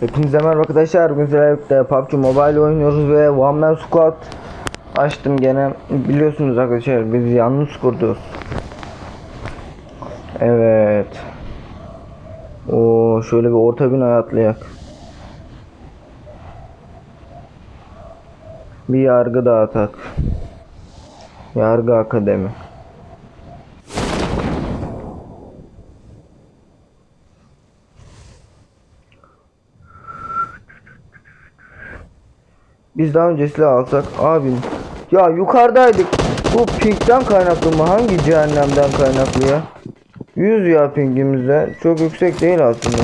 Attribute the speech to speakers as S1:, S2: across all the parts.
S1: Hepinize merhaba arkadaşlar. Bugün sizlerle PUBG Mobile oynuyoruz ve One Man Squad açtım gene. Biliyorsunuz arkadaşlar biz yalnız kurduk. Evet. O şöyle bir orta bina atlayak. Bir yargı dağıtak. Yargı Akademi. Biz daha önce alsak abim. Ya yukarıdaydık. Bu pinkten kaynaklı mı? Hangi cehennemden kaynaklı ya? 100 ya pingimizde. Çok yüksek değil aslında.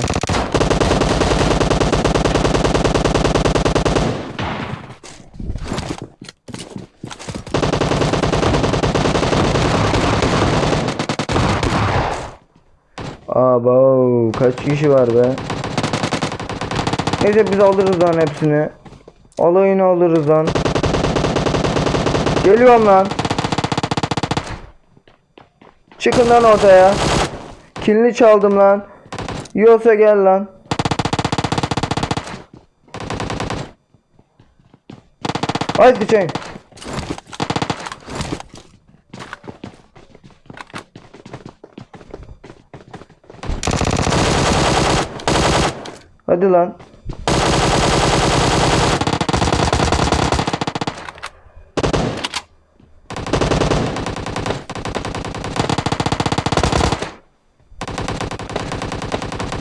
S1: Aba kaç kişi var be? Neyse biz alırız lan hepsini. Alayını alırız lan. Geliyorum lan. Çıkın lan ortaya. Kilini çaldım lan. Yiyorsa gel lan. Hadi sıçayım. Hadi lan.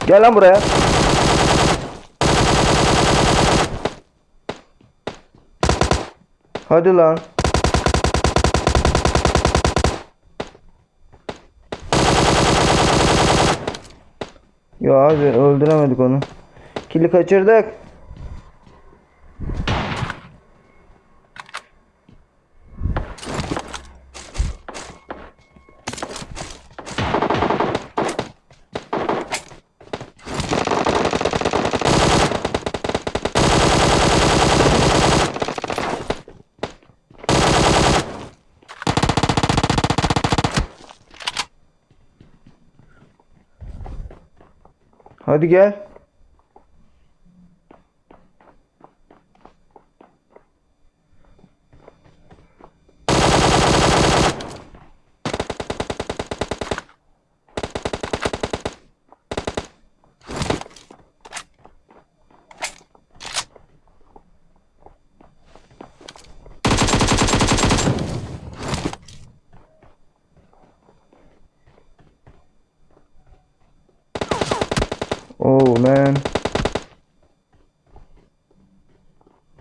S1: Gel lan buraya. Hadi lan. Ya abi öldüremedik onu. Kili kaçırdık. Hadi gel. Man.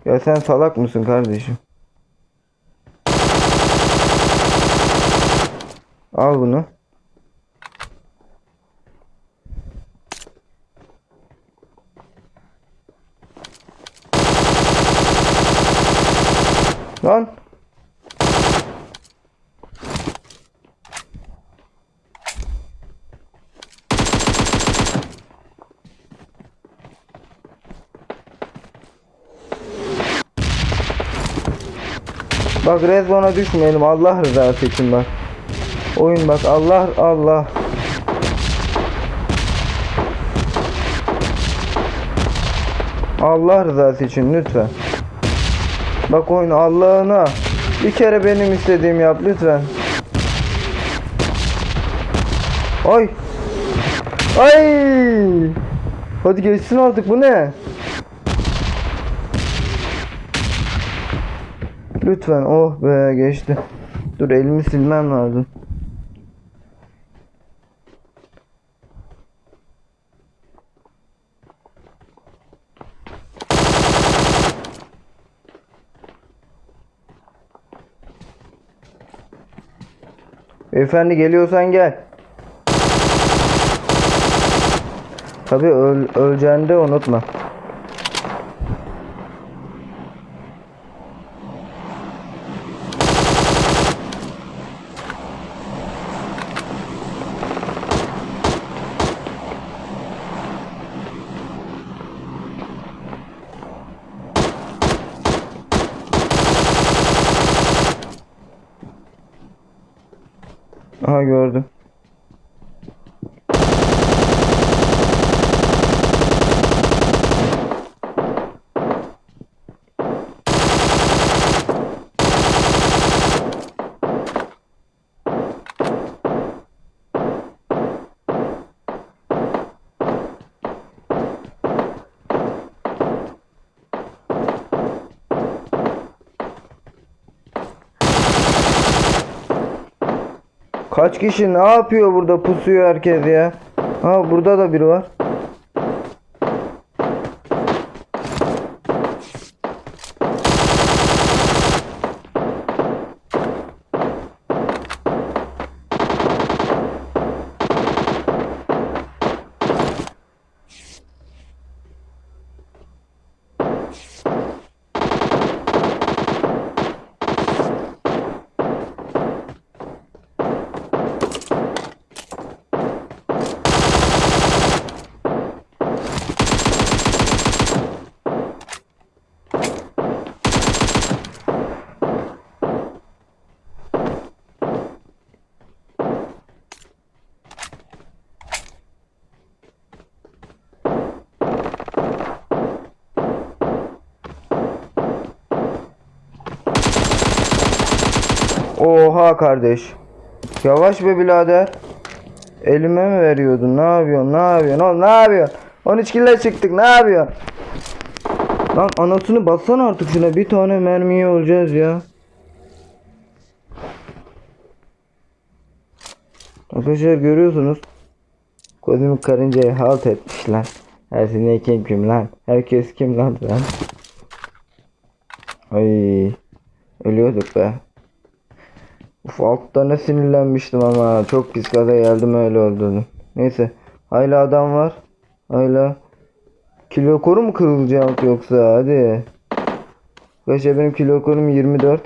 S1: Ya sen salak mısın kardeşim? Al bunu. Lan. Bak red zone'a düşmeyelim Allah rızası için bak. Oyun bak Allah Allah. Allah rızası için lütfen. Bak oyun Allah'ına. Bir kere benim istediğim yap lütfen. Ay. Ay. Hadi geçsin artık bu ne? Lütfen oh be geçti. Dur elimi silmem lazım. Beyefendi geliyorsan gel. Tabi öl, öleceğini de unutma. Aha gördüm. Kaç kişi ne yapıyor burada pusuyor herkes ya. Ha burada da biri var. Oha kardeş. Yavaş be birader. Elime mi veriyordun? Ne yapıyorsun? Ne yapıyorsun? Oğlum ne yapıyorsun? 13 kilo çıktık. Ne yapıyorsun? Lan anasını bassana artık şuna. Bir tane mermiye olacağız ya. Arkadaşlar görüyorsunuz. Kozmik karıncayı halt etmişler. Her sene kim kim lan? Herkes kim lan lan? Ay. Ölüyorduk be. Uf altta ne sinirlenmiştim ama çok pis gaza geldim öyle olduğunu. Neyse hala adam var. Hala kilo koru mu kırılacak yoksa hadi. Arkadaşlar benim kilo korum 24.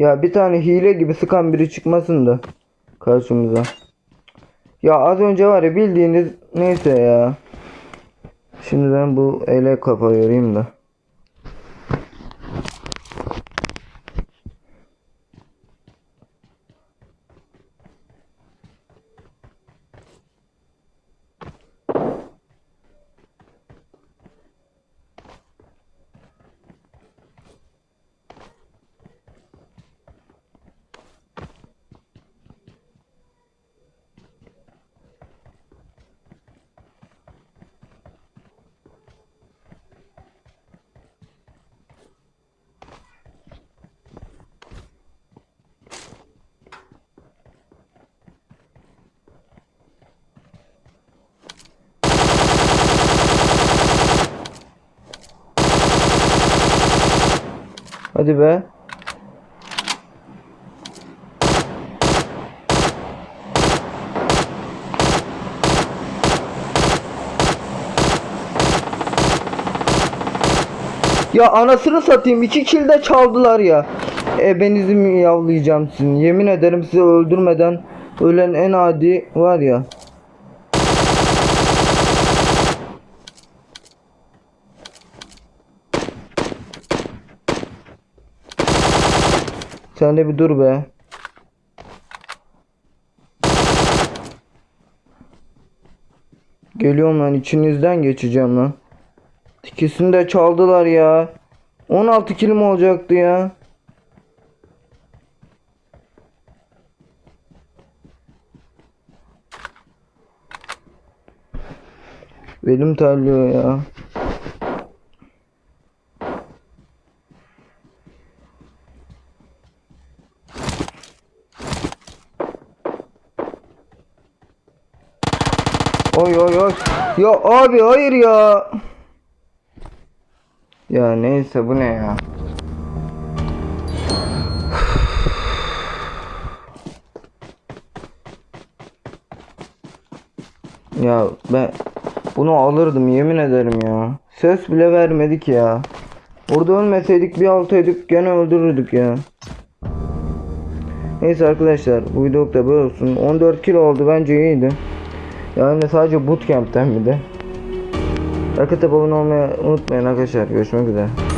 S1: Ya bir tane hile gibi sıkan biri çıkmasın da karşımıza. Ya az önce var ya bildiğiniz neyse ya. Şimdi ben bu ele kafa yorayım da. Hadi be. Ya anasını satayım iki kill de çaldılar ya. Ebenizi mi yavlayacağım sizin. Yemin ederim sizi öldürmeden ölen en adi var ya. Sen de bir dur be. Geliyorum lan içinizden geçeceğim lan. İkisini de çaldılar ya. 16 kilim olacaktı ya. Belim terliyor ya. Oy oy oy. Ya abi hayır ya. Ya neyse bu ne ya. Ya ben bunu alırdım yemin ederim ya. Ses bile vermedik ya. Orada ölmeseydik bir altaydık gene öldürürdük ya. Neyse arkadaşlar bu video da böyle olsun. 14 kilo oldu bence iyiydi. Yani sadece bootcamp'ten bir de. Arkadaşlar abone olmayı unutmayın arkadaşlar. Görüşmek üzere.